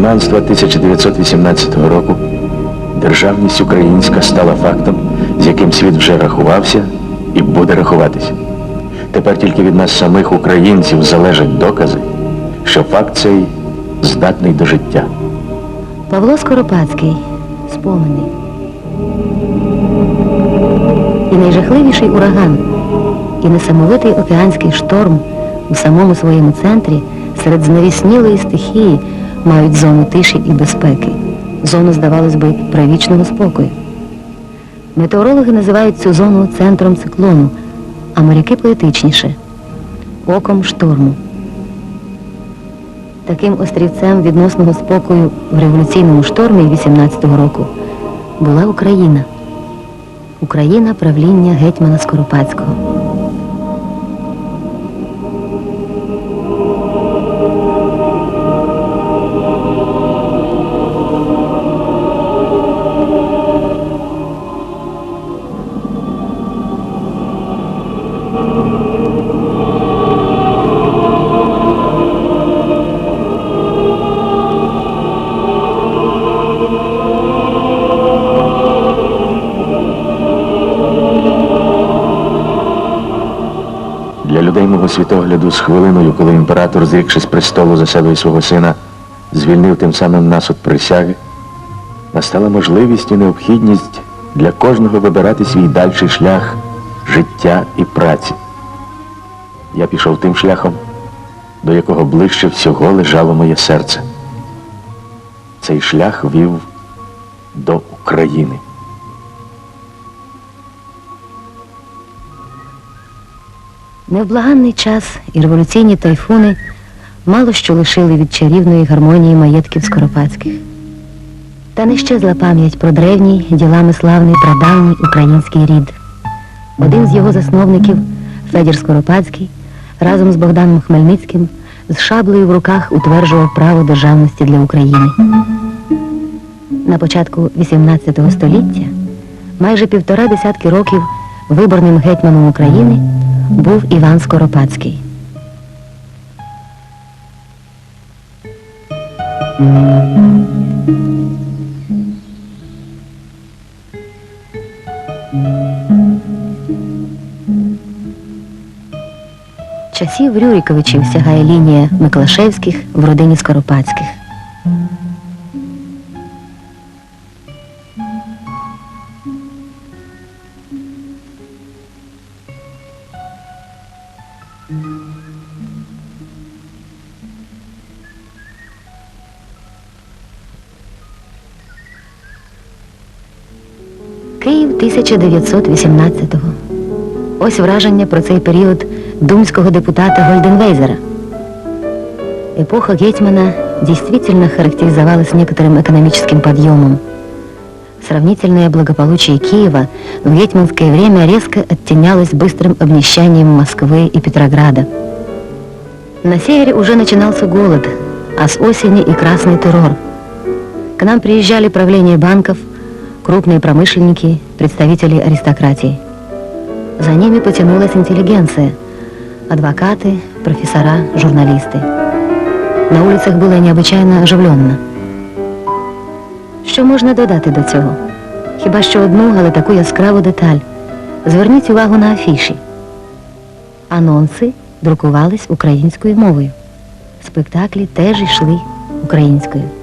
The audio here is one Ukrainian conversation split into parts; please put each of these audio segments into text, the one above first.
гетьманства 1918 року державність українська стала фактом, з яким світ вже рахувався і буде рахуватися. Тепер тільки від нас самих українців залежать докази, що факт цей здатний до життя. Павло Скоропадський. Спомини. І найжахливіший ураган, і несамовитий океанський шторм у самому своєму центрі серед знавіснілої стихії мають зону тиші і безпеки. Зону, здавалось би, привічного спокою. Метеорологи називають цю зону центром циклону, а моряки поетичніше оком шторму. Таким острівцем відносного спокою в революційному штормі 18-го року була Україна. Україна правління гетьмана Скоропадського. Мого з хвилиною, коли імператор, зрікши з престолу за себе і свого сина, звільнив тим самим нас від присяги, настала можливість і необхідність для кожного вибирати свій дальший шлях життя і праці. Я пішов тим шляхом, до якого ближче всього лежало моє серце. Цей шлях вів до України. Невблаганний час і революційні тайфуни мало що лишили від чарівної гармонії маєтків Скоропадських. Та не щезла пам'ять про древній, ділами славний прадавній український рід. Один з його засновників, Федір Скоропадський, разом з Богданом Хмельницьким з шаблею в руках утверджував право державності для України. На початку XVIII століття, майже півтора десятки років виборним гетьманом України був Іван Скоропадський. Часів Рюриковичів сягає лінія Миклашевських в родині Скоропадських. 1918-го. Ось враження про цей період думського депутата Гольденвейзера. Эпоха Гетьмана действительно характеризовалась некоторым экономическим подъемом. Сравнительное благополучие Киева в гетьманское время резко оттенялось быстрым обнищанием Москвы и Петрограда. На севере уже начинался голод, а с осени и красный террор. К нам приезжали правления банков, крупные промышленники, представители аристократии. За ними потянулась интеллигенция, адвокаты, профессора, журналисты. На улицях було необычайно оживленно. Що можна додати до цього? Хіба що одну, але таку яскраву деталь. Зверніть увагу на афіші. Анонси друкувались українською мовою. Спектаклі теж йшли українською. –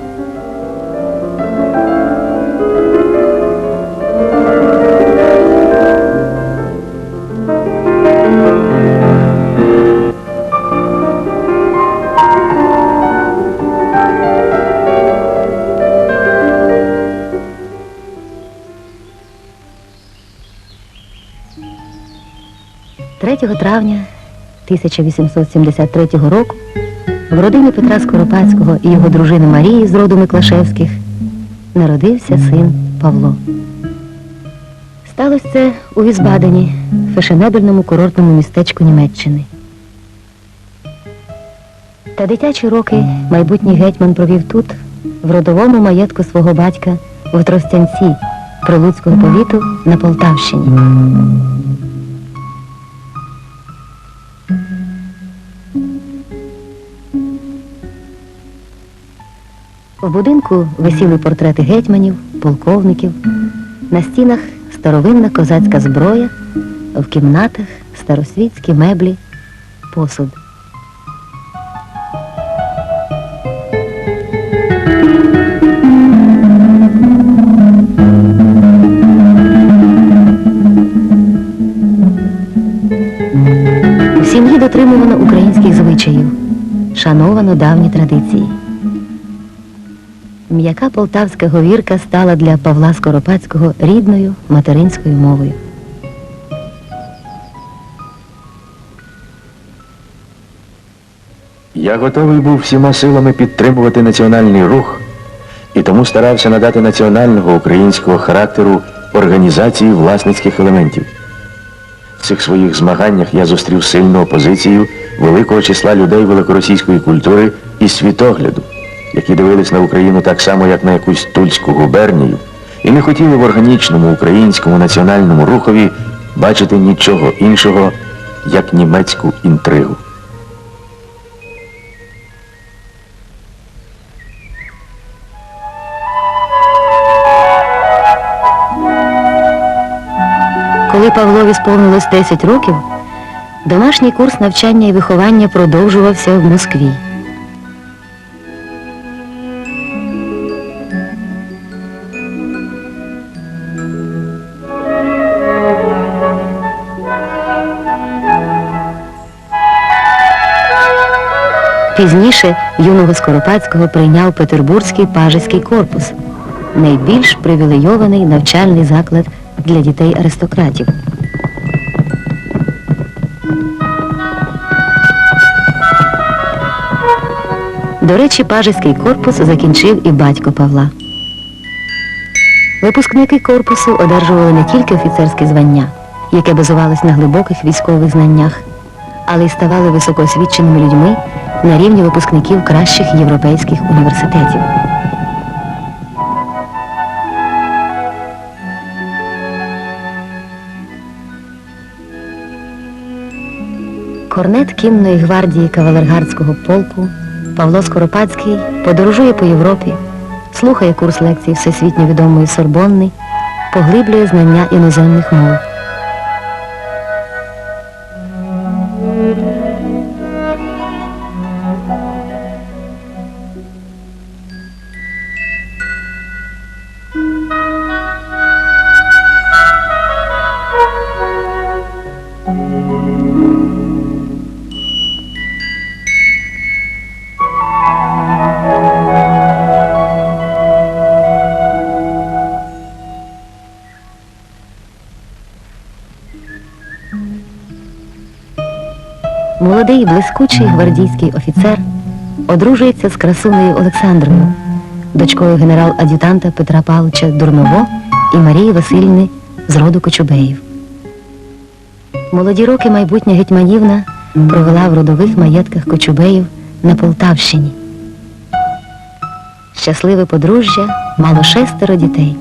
Травня 1873 року в родині Петра Скоропадського і його дружини Марії з роду Миклашевських народився син Павло. Сталося це у Візбадені, фешенебельному курортному містечку Німеччини. Та дитячі роки майбутній гетьман провів тут, в родовому маєтку свого батька в Тростянці, Прилуцького повіту на Полтавщині. В будинку висіли портрети гетьманів, полковників, на стінах старовинна козацька зброя, в кімнатах старосвітські меблі, посуд. У сім'ї дотримувано українських звичаїв, шановано давні традиції. М'яка полтавська говірка стала для Павла Скоропадського рідною материнською мовою. Я готовий був всіма силами підтримувати національний рух і тому старався надати національного українського характеру організації власницьких елементів. В цих своїх змаганнях я зустрів сильну опозицію великого числа людей великоросійської культури і світогляду, які дивились на Україну так само, як на якусь тульську губернію, і не хотіли в органічному українському національному рухові бачити нічого іншого, як німецьку інтригу. Коли Павлові сповнилось 10 років, домашній курс навчання і виховання продовжувався в Москві. Пізніше юного Скоропадського прийняв Петербурзький пажеський корпус, найбільш привілейований навчальний заклад для дітей аристократів. До речі, пажеський корпус закінчив і батько Павла. Випускники корпусу одержували не тільки офіцерське звання, яке базувалось на глибоких військових знаннях, але й ставали високоосвіченими людьми на рівні випускників кращих європейських університетів. Корнет кінної гвардії кавалергардського полку Павло Скоропадський подорожує по Європі, слухає курс лекцій всесвітньо відомої Сорбонни, поглиблює знання іноземних мов. Блискучий гвардійський офіцер одружується з красунею Олександрою, дочкою генерал-ад'ютанта Петра Павловича Дурново і Марії Васильівни з роду Кочубеїв. Молоді роки майбутня гетьманівна провела в родових маєтках Кочубеїв на Полтавщині. Щасливе подружжя мало шестеро дітей.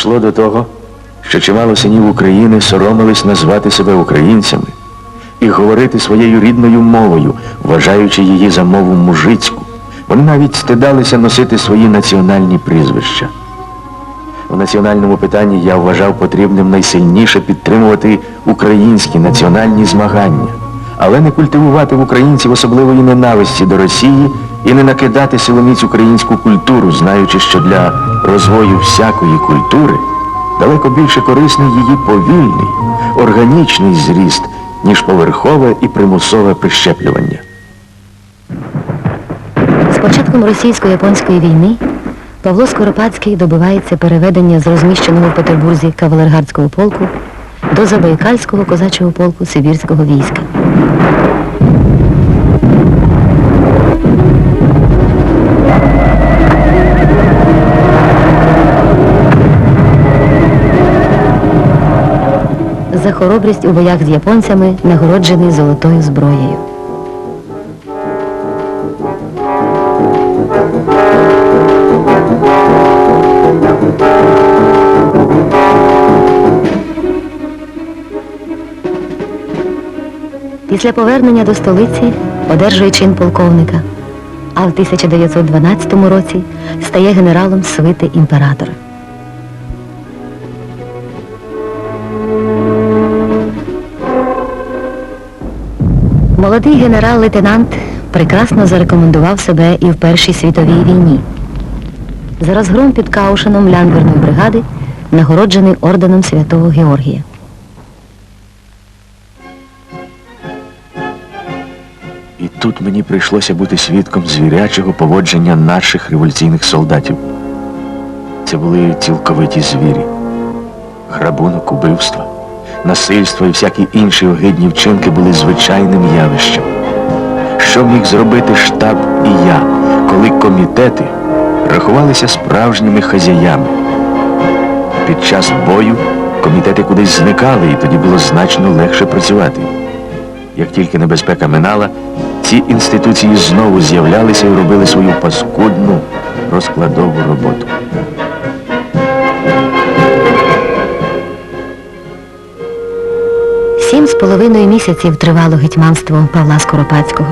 Дійшло до того, що чимало синів України соромились назвати себе українцями і говорити своєю рідною мовою, вважаючи її за мову мужицьку. Вони навіть стидалися носити свої національні прізвища. В національному питанні я вважав потрібним найсильніше підтримувати українські національні змагання, але не культивувати в українців особливої ненависті до Росії і не накидати силоміць українську культуру, знаючи, що для розвою всякої культури далеко більше корисний її повільний, органічний зріст, ніж поверхове і примусове прищеплювання. З початком російсько-японської війни Павло Скоропадський добивається переведення з розміщеного в Петербурзі кавалергардського полку до Забайкальського козачого полку Сибірського війська. за хоробрість у боях з японцями, нагороджений золотою зброєю. Після повернення до столиці одержує чин полковника, а в 1912 році стає генералом свити імператора. Молодий генерал-лейтенант прекрасно зарекомендував себе і в Першій світовій війні. За розгром під Каушеном Ляндверної бригади нагороджений орденом Святого Георгія. І тут мені прийшлося бути свідком звірячого поводження наших революційних солдатів. Це були цілковиті звірі. Грабунок, убивства, насильство і всякі інші огидні вчинки були звичайним явищем. Що міг зробити штаб і я, коли комітети рахувалися справжніми хазяями? Під час бою комітети кудись зникали, і тоді було значно легше працювати. Як тільки небезпека минала, ці інституції знову з'являлися і робили свою паскудну розкладову роботу. Половиною місяців тривало гетьманство Павла Скоропадського.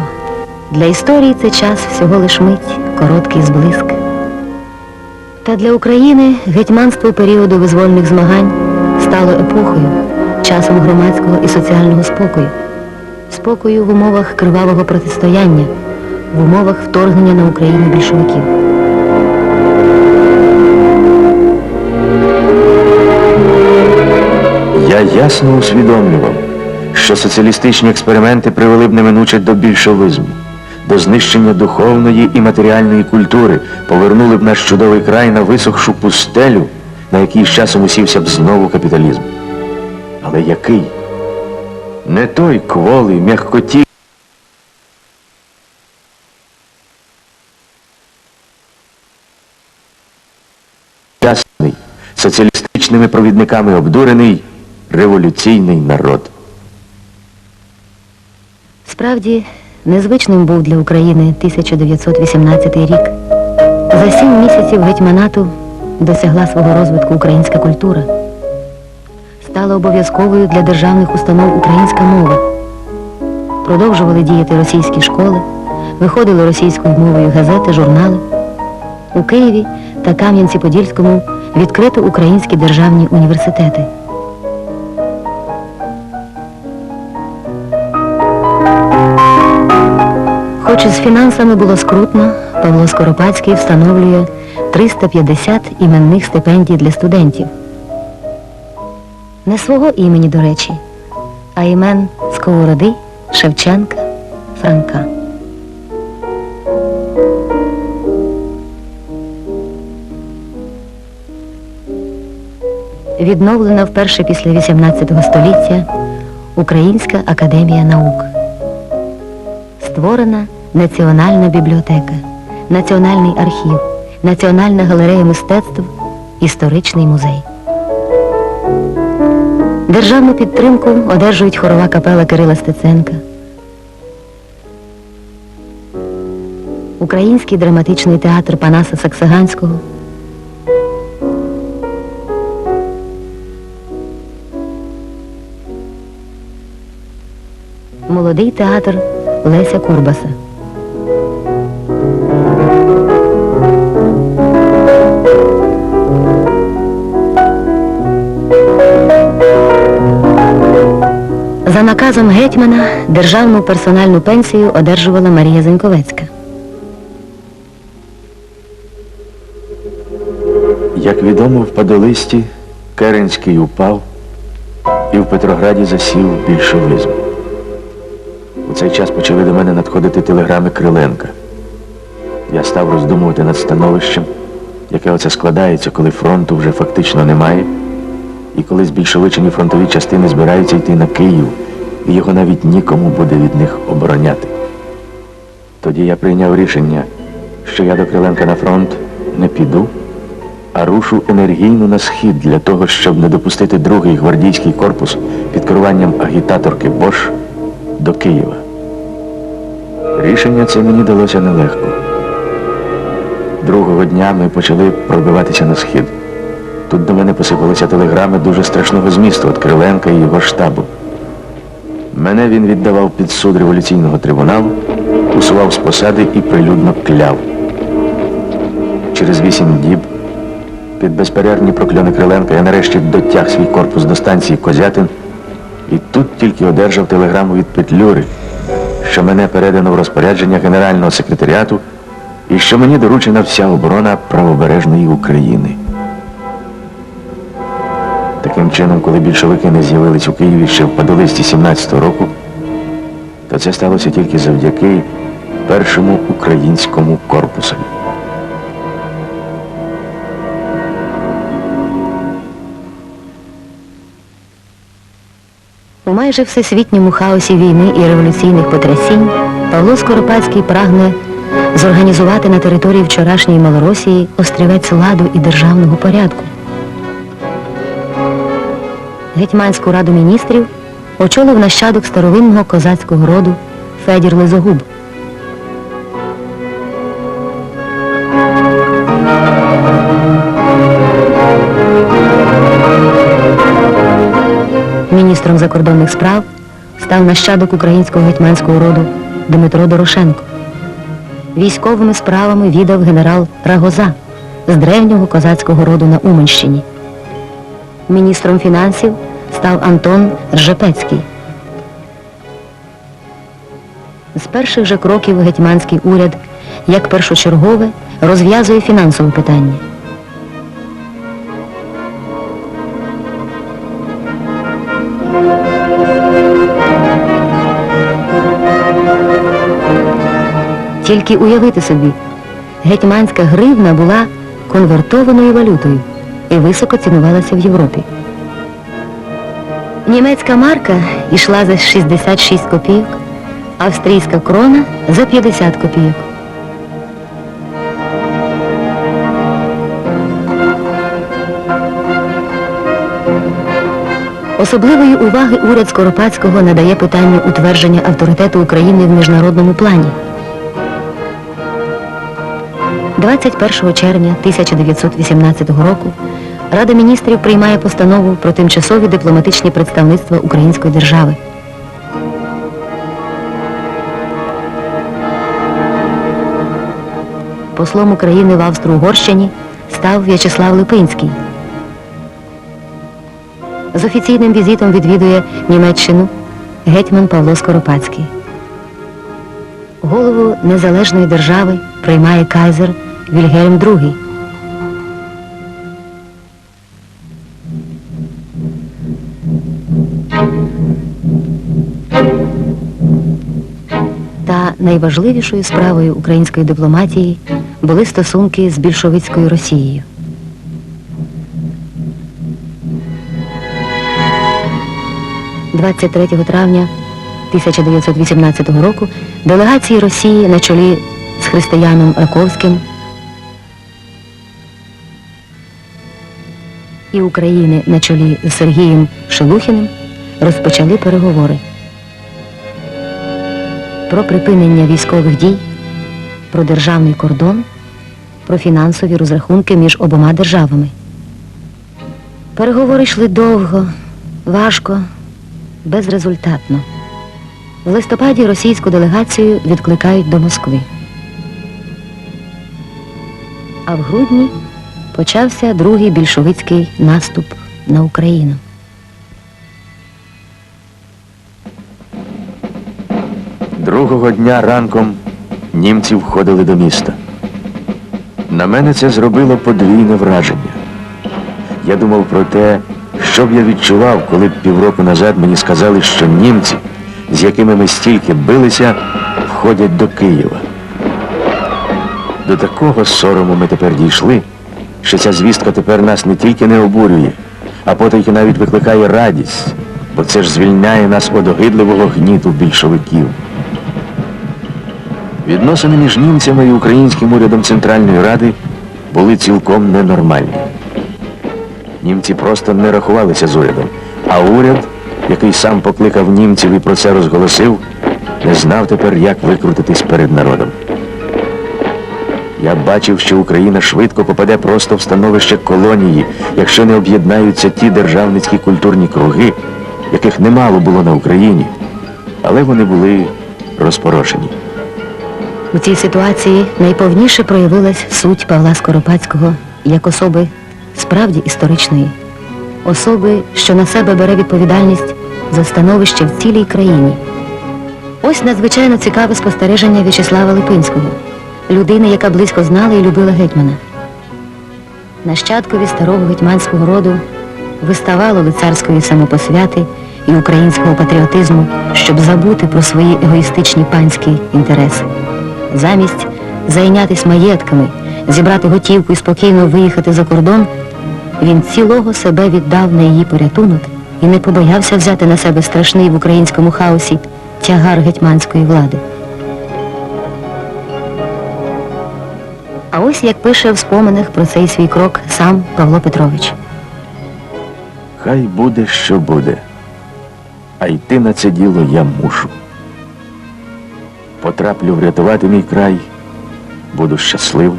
Для історії це час всього лиш мить, короткий зблиск. Та для України гетьманство періоду визвольних змагань стало епохою, часом громадського і соціального спокою. Спокою в умовах кривавого протистояння, в умовах вторгнення на Україну більшовиків. Я ясно усвідомлював, що соціалістичні експерименти привели б неминуче до більшовизму, до знищення духовної і матеріальної культури, повернули б наш чудовий край на висохшу пустелю, на якій з часом усівся б знову капіталізм. Але який? Не той кволий, м'якоті. Соціалістичними провідниками обдурений революційний народ. Справді, незвичним був для України 1918 рік. За сім місяців гетьманату досягла свого розвитку українська культура. Стала обов'язковою для державних установ українська мова. Продовжували діяти російські школи, виходили російською мовою газети, журнали. У Києві та Кам'янці-Подільському відкрито українські державні університети. Хоч із фінансами було скрутно, Павло Скоропадський встановлює 350 іменних стипендій для студентів. Не свого імені, до речі, а імен Сковороди, Шевченка, Франка. Відновлена вперше після 18 століття Українська академія наук. Створена Національна бібліотека, Національний архів, Національна галерея мистецтв, Історичний музей. Державну підтримку одержують хорова капела Кирила Стеценка. Український драматичний театр Панаса Саксаганського. Молодий театр Леся Курбаса. За наказом гетьмана державну персональну пенсію одержувала Марія Зеньковецька. Як відомо в Падолисті, Керенський упав і в Петрограді засів більшовизм. У цей час почали до мене надходити телеграми Криленка. Я став роздумувати над становищем, яке оце складається, коли фронту вже фактично немає, і коли збільшовичені фронтові частини збираються йти на Київ, його навіть нікому буде від них обороняти. Тоді я прийняв рішення, що я до Криленка на фронт не піду, а рушу енергійно на схід для того, щоб не допустити другий гвардійський корпус під керуванням агітаторки Бош до Києва. Рішення це мені далося нелегко. Другого дня ми почали пробиватися на схід. Тут до мене посипалися телеграми дуже страшного змісту від Криленка і його штабу. Мене він віддавав під суд революційного трибуналу, усував з посади і прилюдно кляв. Через вісім діб під безперервні прокльони Криленка я нарешті дотяг свій корпус до станції Козятин і тут тільки одержав телеграму від Петлюри, що мене передано в розпорядження Генерального секретаріату і що мені доручена вся оборона правобережної України. Таким чином, коли більшовики не з'явились у Києві ще в Падолисті 17-го року, то це сталося тільки завдяки першому українському корпусові. У майже всесвітньому хаосі війни і революційних потрясінь Павло Скоропадський прагне зорганізувати на території вчорашньої Малоросії острівець ладу і державного порядку. Гетьманську раду міністрів очолив нащадок старовинного козацького роду Федір Лизогуб. Міністром закордонних справ став нащадок українського гетьманського роду Дмитро Дорошенко. Військовими справами віддав генерал Рагоза з древнього козацького роду на Уманщині. Міністром фінансів став Антон Ржепецький. З перших же кроків гетьманський уряд, як першочергове, розв'язує фінансове питання. Тільки уявити собі, гетьманська гривна була конвертованою валютою і високо цінувалася в Європі. Німецька марка йшла за 66 копійок, австрійська крона за 50 копійок. Особливої уваги уряд Скоропадського надає питанню утвердження авторитету України в міжнародному плані. 21 червня 1918 року Рада міністрів приймає постанову про тимчасові дипломатичні представництва Української держави. Послом України в Австро-Угорщині став В'ячеслав Липинський. З офіційним візитом відвідує Німеччину гетьман Павло Скоропадський. Голову незалежної держави приймає кайзер Вільгельм II. Найважливішою справою української дипломатії були стосунки з більшовицькою Росією. «23 травня 1918 року делегації Росії на чолі з Християном Раковським і України на чолі з Сергієм Шелухіним розпочали переговори про припинення військових дій, про державний кордон, про фінансові розрахунки між обома державами. Переговори йшли довго, важко, безрезультатно. В листопаді російську делегацію відкликають до Москви. А в грудні почався другий більшовицький наступ на Україну. Другого дня ранком німці входили до міста. На мене це зробило подвійне враження. Я думав про те, що б я відчував, коли б півроку назад мені сказали, що німці, з якими ми стільки билися, входять до Києва. До такого сорому ми тепер дійшли, що ця звістка тепер нас не тільки не обурює, а потайки навіть викликає радість, бо це ж звільняє нас від огидливого гніту більшовиків. Відносини між німцями і українським урядом Центральної Ради були цілком ненормальні. Німці просто не рахувалися з урядом, а уряд, який сам покликав німців і про це розголосив, не знав тепер, як викрутитись перед народом. Я бачив, що Україна швидко попаде просто в становище колонії, якщо не об'єднаються ті державницькі культурні круги, яких немало було на Україні, але вони були розпорошені. У цій ситуації найповніше проявилась суть Павла Скоропадського як особи справді історичної, особи, що на себе бере відповідальність за становище в цілій країні. Ось надзвичайно цікаве спостереження В'ячеслава Липинського, людини, яка близько знала і любила гетьмана. Нащадкові старого гетьманського роду виставало лицарської самопосвяти і українського патріотизму, щоб забути про свої егоїстичні панські інтереси. Замість зайнятись маєтками, зібрати готівку і спокійно виїхати за кордон, він цілого себе віддав на її порятунок і не побоявся взяти на себе страшний в українському хаосі тягар гетьманської влади. А ось як пише в споминах про цей свій крок сам Павло Петрович. Хай буде, що буде. А йти на це діло я мушу. Потраплю врятувати мій край, буду щасливий.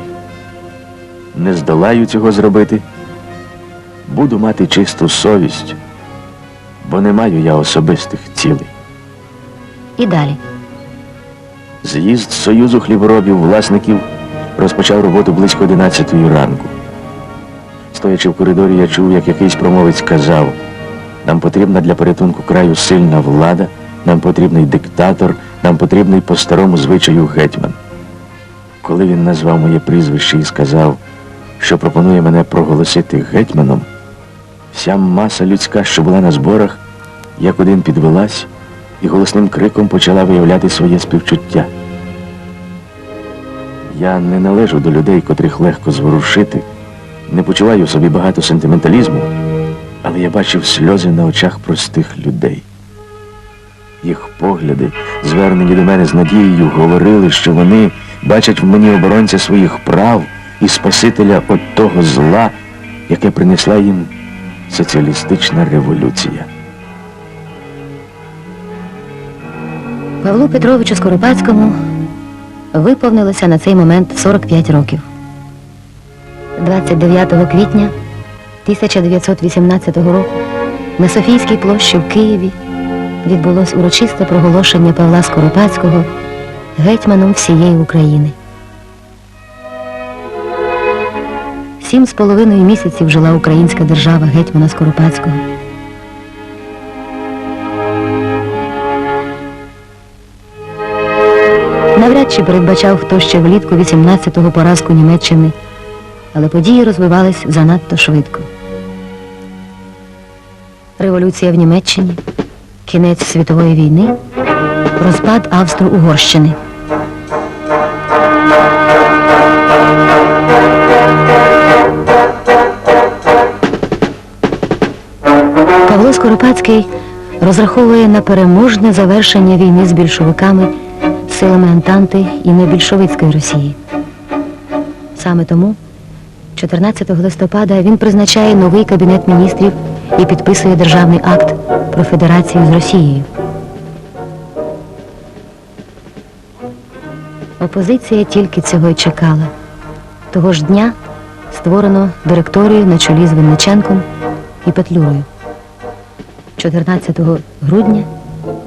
Не здолаю цього зробити. Буду мати чисту совість, бо не маю я особистих цілей. І далі. З'їзд Союзу хліборобів власників розпочав роботу близько 11 ранку. Стоячи в коридорі, я чув, як якийсь промовець казав, нам потрібна для порятунку краю сильна влада, нам потрібний диктатор, нам потрібний по старому звичаю гетьман. Коли він назвав моє прізвище і сказав, що пропонує мене проголосити гетьманом, вся маса людська, що була на зборах, як один підвелась і голосним криком почала виявляти своє співчуття. Я не належу до людей, котрих легко зворушити, не почуваю собі багато сентименталізму, але я бачив сльози на очах простих людей. Їх погляди, звернені до мене з надією, говорили, що вони бачать в мені оборонця своїх прав і Спасителя от того зла, яке принесла їм соціалістична революція. Павлу Петровичу Скоропадському виповнилося на цей момент 45 років. 29 квітня 1918 року на Софійській площі в Києві відбулось урочисте проголошення Павла Скоропадського гетьманом всієї України. Сім з половиною місяців жила українська держава гетьмана Скоропадського. Навряд чи передбачав хто ще влітку 18-го поразку Німеччини, але події розвивались занадто швидко. Революція в Німеччині, кінець світової війни, розпад Австро-Угорщини. Павло Скоропадський розраховує на переможне завершення війни з більшовиками силами Антанти і небільшовицької Росії. Саме тому 14 листопада він призначає новий кабінет міністрів і підписує державний акт про федерацію з Росією. Опозиція тільки цього й чекала. Того ж дня створено директорію на чолі з Винниченком і Петлюрою. 14 грудня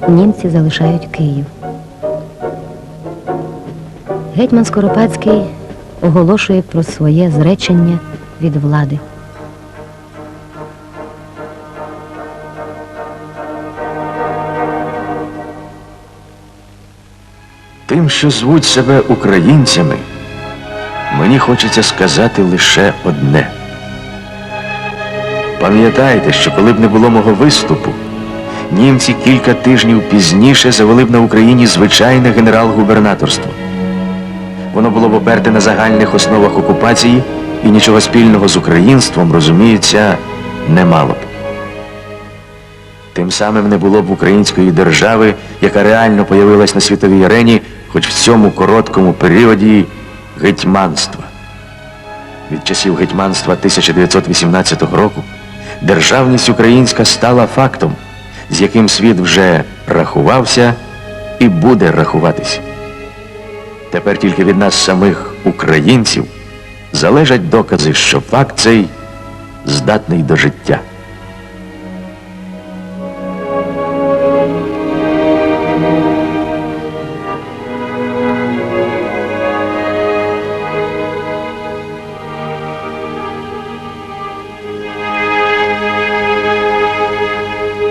німці залишають Київ. Гетьман Скоропадський оголошує про своє зречення від влади. Тим, що звуть себе українцями, мені хочеться сказати лише одне. Пам'ятайте, що коли б не було мого виступу, німці кілька тижнів пізніше завели б на Україні звичайне генерал-губернаторство. Воно було б оперте на загальних основах окупації і нічого спільного з українством, розуміється, не мало б. Тим самим не було б української держави, яка реально появилась на світовій арені, хоч в цьому короткому періоді гетьманства. Від часів гетьманства 1918 року державність українська стала фактом, з яким світ вже рахувався і буде рахуватись. Тепер тільки від нас самих українців залежать докази, що факт цей здатний до життя.